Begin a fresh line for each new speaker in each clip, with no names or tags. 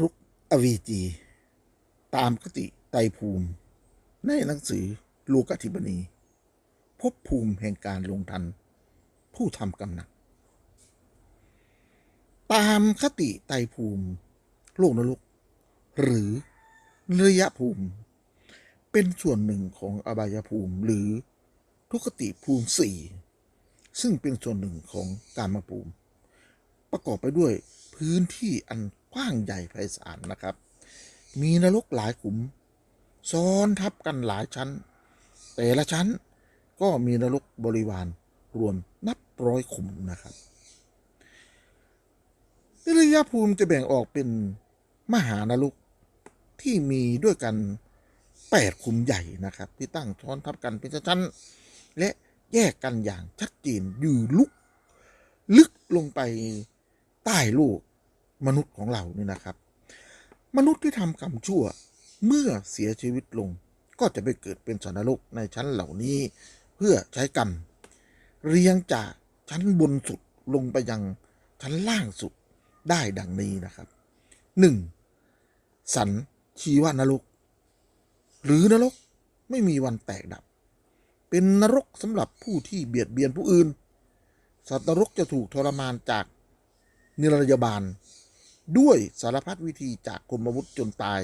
รุกอวีจี ตามคติไตภูมิ ในหนังสือลูกธิบณีพบภูมิแห่งการลงทัน ผู้ทำกำหนัก ตามคติไตภูมิ โลกนรกหรือระยะภูมิ เป็นส่วนหนึ่งของอบายภูมิหรือทุกติภูมิสี่ซึ่งเป็นส่วนหนึ่งของการมาภูมิ ประกอบไปด้วยพื้นที่อัน กว้างใหญ่ไพศาลนะครับ มีนรกหลายขุม ซ้อนทับกันหลายชั้น แต่ละชั้นก็มีนรกบริวารรวมนับร้อยขุมนะครับนิรยภูมิจะแบ่งออกเป็นมหานรกที่มีด้วยกันแปดขุมใหญ่นะครับ ที่ตั้งซ้อนทับกันเป็นชั้น และแยกกันอย่างชัดเจนอยู่ลุก ลึกลงไปใต้โลก มนุษย์ของเรานี่นะครับ มนุษย์ที่ทำกรรมชั่วเมื่อเสียชีวิตลง ก็จะไปเกิดเป็นสันนรกในชั้นเหล่านี้ เพื่อใช้กรรม เรียงจากชั้นบนสุดลงไปยังชั้นล่างสุดได้ดังนี้นะครับหนึ่งสันชีวานรก หรือนรกไม่มีวันแตกดับ เป็นนรกสำหรับผู้ที่เบียดเบียนผู้อื่น สัตว์นรกจะถูกทรมานจากนิรยาบาล ด้วยสารพัดวิธีจากคมอาวุธจนตาย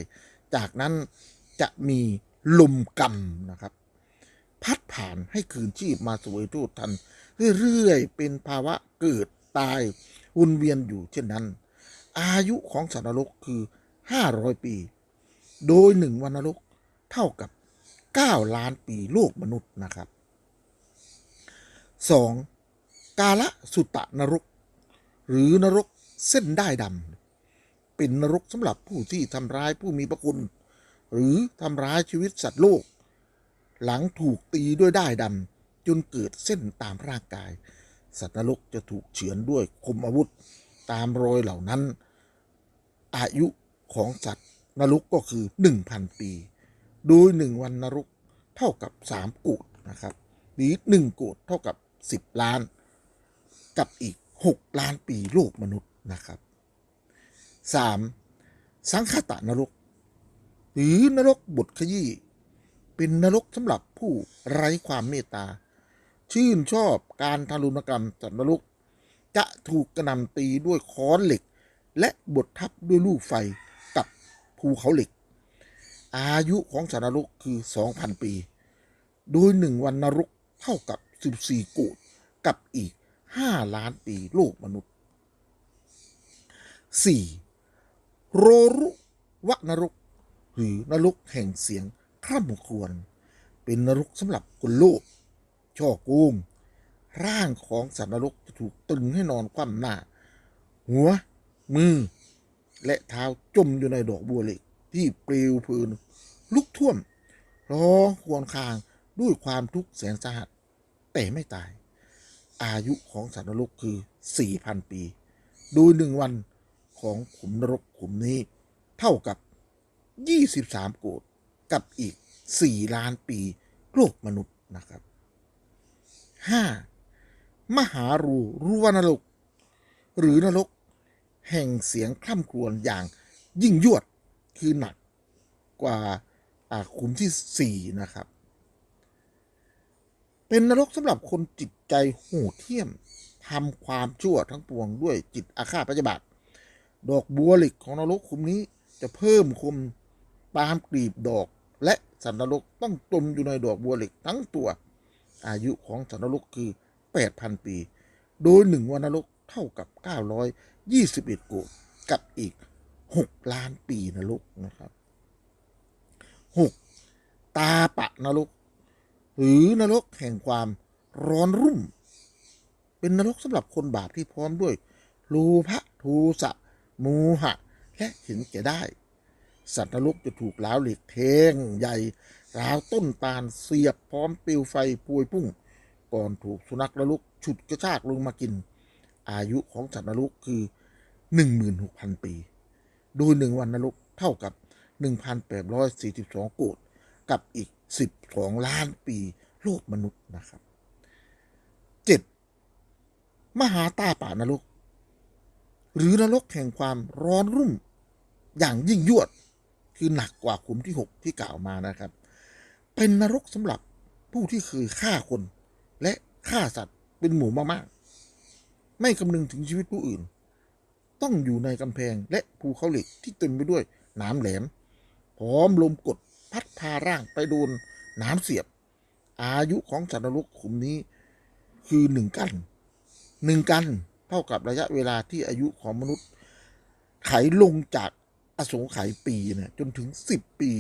จากนั้นจะมีลมกรรมนะครับ พัดผ่านให้คืนชีพมาสวยทูตทัน เรื่อยๆ เป็นภาวะเกิดตายวนเวียนอยู่เช่นนั้น อายุของสัตว์นรกคือ 500 ปี โดยหนึ่งวันนรกเท่ากับ 9 ล้านปีโลกมนุษย์นะครับ 2. กาละสุตะนรก หรือนรกเส้นได้ดำ เป็นนรกสำหรับผู้ที่ทำร้ายผู้มีพระคุณ หรือทำร้ายชีวิตสัตว์โลก หลังถูกตีด้วยด้ายดำจนเกิดเส้นตามร่างกาย สัตว์นรกจะถูกเฉือนด้วยคมอาวุธ ตามรอยเหล่านั้น อายุของสัตว์นรกก็คือ 1,000 ปี โดยหนึ่งวันนรกเท่ากับ 3 โกดนะครับหรือ1โกดเท่ากับ 10 ล้าน กับอีก 6 ล้านปีโลกมนุษย์นะครับ 3. สังคตะนรก หรือนรกบทขยี้เป็นนรกสำหรับผู้ไร้ความเมตตา ชื่นชอบการทารุณกรรมสัตว์นรก จะถูกกระหนำตีด้วยค้อนเหล็ก และบดทับด้วยลูกไฟกับภูเขาเหล็ก อายุของสัตว์นรกคือ 2,000 ปี โดยหนึ่งวันนรกเท่ากับ 14 โกดกับอีก 5 ล้านปีโลกมนุษย์ 4. โรรุวะนรก หรือนรกแห่งเสียงคร่ำครวญเป็นนรกสำหรับคนโลภช่อโกงร่างของสัตว์นรกจะถูกตึงให้นอนคว่ำหน้า หัว มือ และเท้าจมอยู่ในดอกบัวเหล็ก ที่ปลิวพลินลุกท่วม ร้องครวญครางด้วยความทุกข์แสนสาหัส แต่ไม่ตาย อายุของสัตว์นรกคือ 4,000 ปี โดยหนึ่งวัน ของขุมนรกขุมนี้เท่ากับ 23 โกดกับอีก 4 ล้านปีโลกมนุษย์นะครับ 5. มหารูรุวนรก หรือนรก แห่งเสียงคร่ำครวญอย่างยิ่งยวดคือหนักกว่าอาขุมที่ 4 นะครับ เป็นนรกสำหรับคนจิตใจโหดเหี้ยมทำความชั่วทั้งปวงด้วยจิตอาฆาตพยาบาท ดอกบัวเหล็กของนรกขุมนี้จะเพิ่มคมตามกลีบดอก และสัตว์นรกต้องจมอยู่ในดอกบัวเหล็กทั้งตัว อายุของสัตว์นรกคือ8,000 ปี โดยหนึ่งวันนรกเท่ากับ 921โกดกับอีก 6 ล้านปีนรกนะครับ 6. ตาปะนรก หรือนรกแห่งความร้อนรุ่ม เป็นนรกสำหรับคนบาปที่พร้อมด้วยโลภะโทสะ มหะ และเห็นแก่ได้ สัตว์นรกจะถูกล้าวเหล็กแทงใหญ่ราวต้นตาลเสียบพร้อมปลวไฟพวยพุ่ง ก่อนถูกสุนัขนรกฉุดกระชากลงมากิน อายุของสัตว์นรกคือ 16,000 ปี โดยหนึ่งวันนรกเท่ากับ 1,842 โกดกับอีก 12 ล้านปีโลกมนุษย์นะครับ 7. มหาตาป่านรก หรือนรกแห่งความร้อนรุ่มอย่างยิ่งยวด คือหนักกว่าขุมที่หกที่กล่าวมานะครับ เป็นนรกสำหรับผู้ที่เคยฆ่าคน และฆ่าสัตว์เป็นหมู่มากๆ ไม่คำนึงถึงชีวิตผู้อื่น ต้องอยู่ในกำแพงและภูเขาเหล็กที่เต็มไปด้วยหน้ำแหลม พร้อมลมกดพัดพาร่างไปโดนน้ำเสียบ อายุของสัตว์นรกขุมนี้คือหนึ่งกันหนึ่งกัน เท่ากับระยะเวลาที่อายุของมนุษย์ ไขลงจากอสงไขยปีเนี่ยจนถึงสิบปี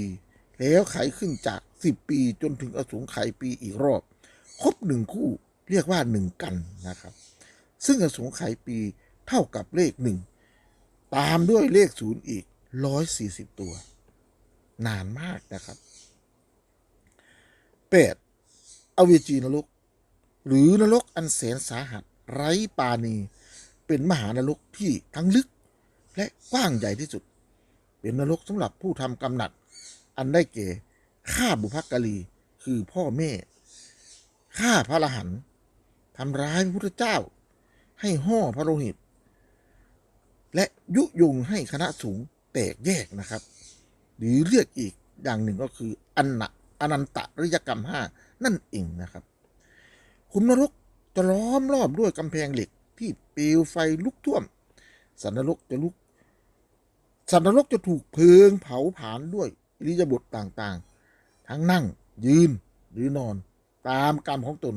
แล้วไขขึ้นจากสิบปี จนถึงอสงไขยปีอีกรอบ ครบหนึ่งคู่เรียกว่าหนึ่งกันนะครับ ซึ่งอสงไขยปีเท่ากับเลขหนึ่งตามด้วยเลขศูนย์อีกร้อยสี่สิบตัว นานมากนะครับแปดอเวจีนรก หรือนรกอันแสนสาหัส ไร้ปาณี เป็นมหานรกที่ทั้งลึก และกว้างใหญ่ที่สุด เป็นนรกสำหรับผู้ทำกรรมหนักอันได้แก่ฆ่าบุพการีคือพ่อแม่ฆ่าพระอรหันทำร้ายพระพุทธเจ้า ให้ห่อพระโลหิต และยุยงให้คณะสูงแตกแยกนะครับ หรือเรียกอีกอย่างหนึ่งก็คืออันนะอนันตริยกรรมห้านั่นเองนะครับขุมนรก จะล้อมรอบด้วยกำแพงเหล็กที่เปลวไฟลุกท่วม สันนรกจะลุก สันนรกจะถูกเพลิงเผาผลาญด้วยอิริยาบถต่างๆ ทั้งนั่งยืนหรือนอนตามกรรมของตน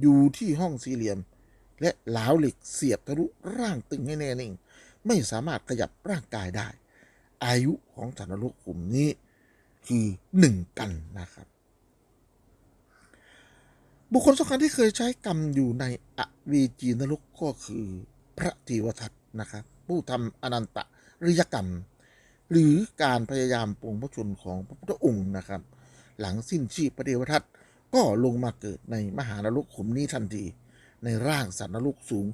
อยู่ที่ห้องสี่เหลี่ยม และเหลาเหล็กเสียบทะลุร่างตึงให้แน่นิ่ง ไม่สามารถขยับร่างกายได้ อายุของสันนรกกลุ่มนี้คือหนึ่งกันนะครับ บุคคลสำคัญที่เคยใช้กรรมอยู่ในอเวจีนรกก็คือ พระเทวทัตนะครับผู้ทำอนันตริยกรรม หรือการพยายามปลงพระชนของพระพุทธองค์นะครับ หลังสิ้นชีพพระเทวทัตก็ลงมาเกิดในมหานรกขุมนี้ทันที ในร่างสัตว์นรกสูง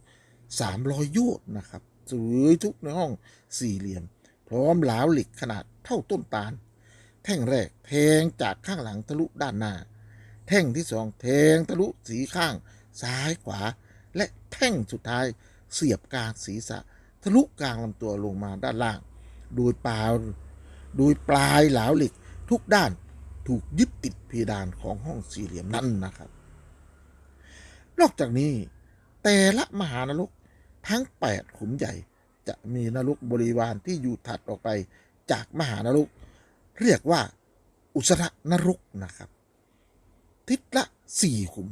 300 โยชน์นะครับสวยทุกในห้องสี่เหลี่ยม พร้อมหลาวเหล็กขนาดเท่าต้นตาล แท่งแรกแทงจากข้างหลังทะลุด้านหน้า แท่งที่สองแทงทะลุสีข้าง ซ้ายขวา และแท่งสุดท้ายเสียบกลางศีรษะ ทะลุกลางลำตัวลงมาด้านล่าง โดยปลายโดยปลายหลาวเหล็กทุกด้านถูกยึดติดเพดานของห้องสี่เหลี่ยมนั้นนะครับ นอกจากนี้ แต่ละมหานรกทั้ง8ขุมใหญ่ จะมีนรกบริวารที่อยู่ถัดออกไปจากมหานรก เรียกว่าอุสรนรกนะครับ ทิศละสี่ขุม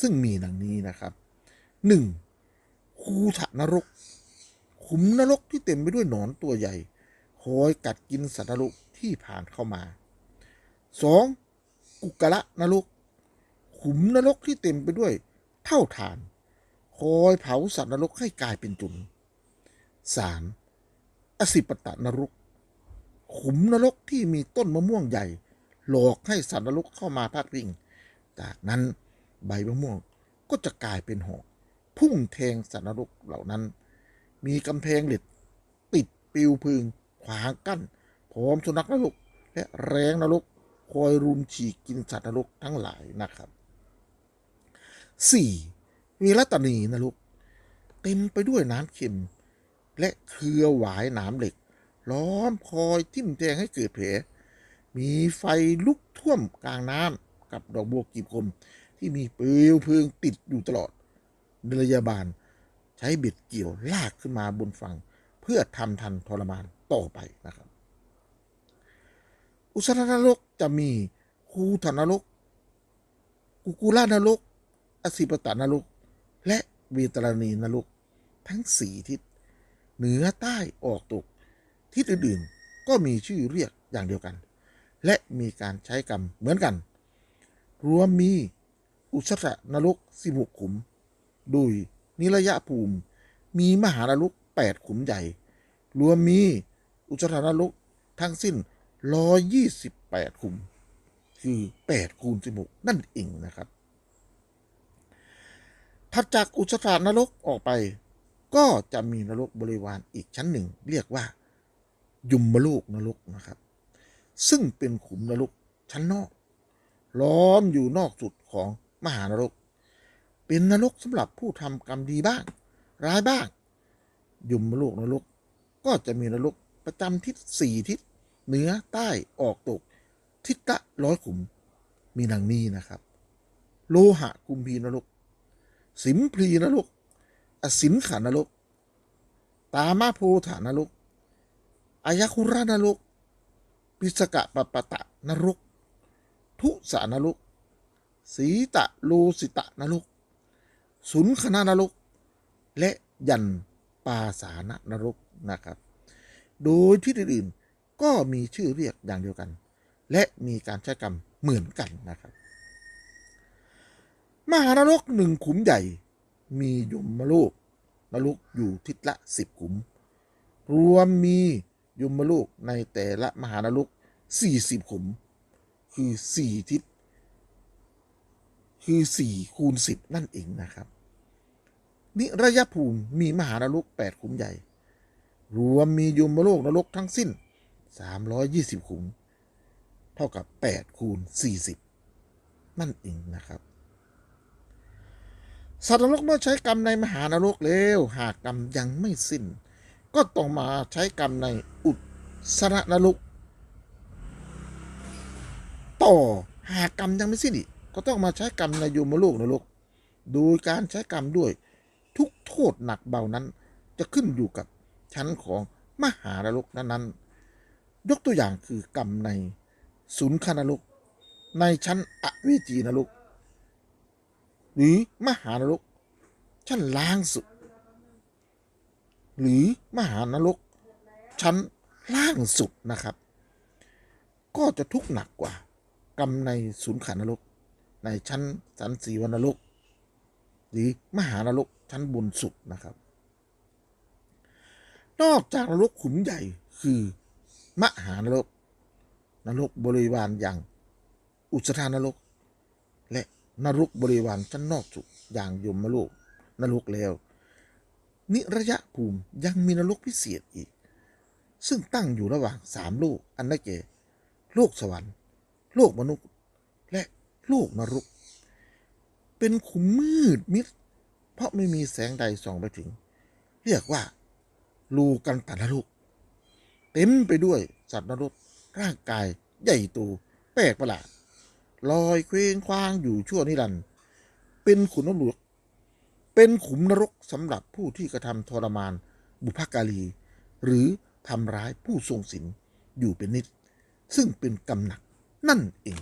ซึ่งมีดังนี้นะครับหนึ่งคูถนรก ขุมนรกที่เต็มไปด้วยหนอนตัวใหญ่คอยกัดกินสัตว์นรกที่ผ่านเข้ามาสองกุกละนรก ขุมนรกที่เต็มไปด้วยเท่าฐาน คอยเผาสัตว์นรกให้กลายเป็นจุนสามอสิปตะนรก ขุมนรกที่มีต้นมะม่วงใหญ่ หลอกให้สัตว์นรกเข้ามาพักพิง จากนั้นใบมะม่วงก็จะกลายเป็นหอกพุ่งแทงสัตว์นรกเหล่านั้น มีกำแพงเหล็กติดปิวพึงขวางกั้นพร้อมสุนัขนรกและแรงนรกคอยรุมฉีกกินสัตว์นรกทั้งหลายนะครับ 4. วีรตนีนรกเต็มไปด้วยน้ำเค็ม และเครือหวายหนามเหล็ก ล้อมคอยทิ่มแทงให้เกิดแผลมีไฟลุกท่วมกลางน้ำ กับดอกบัวกีบคม ที่มีเปลวเพลิงติดอยู่ตลอดเนรยาบาล ใช้เบ็ดเกี่ยวลากขึ้นมาบนฝั่ง เพื่อทำทันทรมานต่อไปนะครับ อุสรนรกจะมีคูธนรกกุกุลานรก อสิปตานรก และเวตรณีนรก ทั้งสี่ทิศ เหนือใต้ออกตก ทิศอื่นๆ ก็มีชื่อเรียกอย่างเดียวกัน และมีการใช้กรรมเหมือนกัน รวมมี อุสรนรกสิบหกขุมโดยนิระยะภูมิ มีมหานรกแปดขุมใหญ่ รวมมี อุสรนรกทั้งสิ้นร้อยยี่สิบแปดขุม คือแปดคูณสิบหกนั่นเองนะครับถัดจากอุสรานรกออกไป ก็จะมีนรกบริวารอีกชั้นหนึ่ง เรียกว่า ยุมมโลกนรกนะครับ ซึ่งเป็นขุมนรกชั้นนอก ล้อมอยู่นอกสุดของมหานรก เป็นนรกสำหรับผู้ทำกรรมดีบ้าง ร้ายบ้าง ยุมมโลกนรก ก็จะมีนรกปประจำทิศสี่ทิศเหนือใต้ออกตก ทิศละร้อยขุม มีดังนี้นะครับ โลหะกุมพีนรก สิมพลีนรก อสินขานรก ตามาโพฐานรกอายคุรานรก ปิสกะปะปะตะนรก ทุสานรกสีตะโลสิตะนรกสุนคณานรก และยันปาสานนรกนะครับ โดยที่อื่นๆก็มีชื่อเรียกอย่างเดียวกัน และมีการใช้กรรมเหมือนกันนะครับ มหานรกหนึ่งขุมใหญ่ มียมโลกนรกอยู่ทิศละสิบขุม รวมมียมโลกในแต่ละมหานรกสี่สิบขุม คือสี่ทิศคือสี่คูณสิบนั่นเองนะครับ นิระยะภูมิมีมหานรกแปดขุมใหญ่ รวมมียมโลกนรกทั้งสิ้นสามร้อยยี่สิบขุม เท่ากับแปดคูณสี่สิบนั่นเองนะครับสัตว์นรกเมื่อใช้กรรมในมหานรกแล้วหากกรรมยังไม่สิ้น ก็ต้องมาใช้กรรมในอุตสรนรก ต่อหากกรรมยังไม่สิ้นอีกก็ต้องมาใช้กรรมในยมโลกนรกโดยการใช้กรรมด้วยทุกโทษหนักเบานั้น จะขึ้นอยู่กับชั้นของมหานรกนั้นๆ ยกตัวอย่างคือกรรมในสุนย์คานรก ในชั้นอเวจีนรก หรือมหานรก ชั้นล่างสุด หรือมหานรก ชั้นล่างสุดนะครับ ก็จะทุกข์หนักกว่า กรรมในสุนย์ขานรก ในชั้นสันสีวนรก หรือมหานรกชั้นบนสุดนะครับ นอกจากนรกขุมใหญ่คือ มหานรก นรกบริวารอย่าง อุสธานรก และนรกบริวารชั้นนอกสุดอย่างยมโลกนรกแล้ว นิระยะภูมิยังมีนรกพิเศษอีก ซึ่งตั้งอยู่ระหว่างสามโลกอันได้แก่โลกสวรรค์ โลกมนุษย์ และโลกนรก เป็นขุมมืดมิด เพราะไม่มีแสงใดส่องไปถึง เรียกว่า ลูกันตนรกเต็มไปด้วยสัตว์นรก ร่างกายใหญ่โตแปลกประหลาดลอยเคว้งคว้างอยู่ชั่วนิรันดร์เป็นขุนนรก เป็นขุมนรกสำหรับผู้ที่กระทำทรมาน บุพการี หรือทำร้ายผู้ทรงศีลอยู่เป็นนิด ซึ่งเป็นกรรมหนัก 那赢。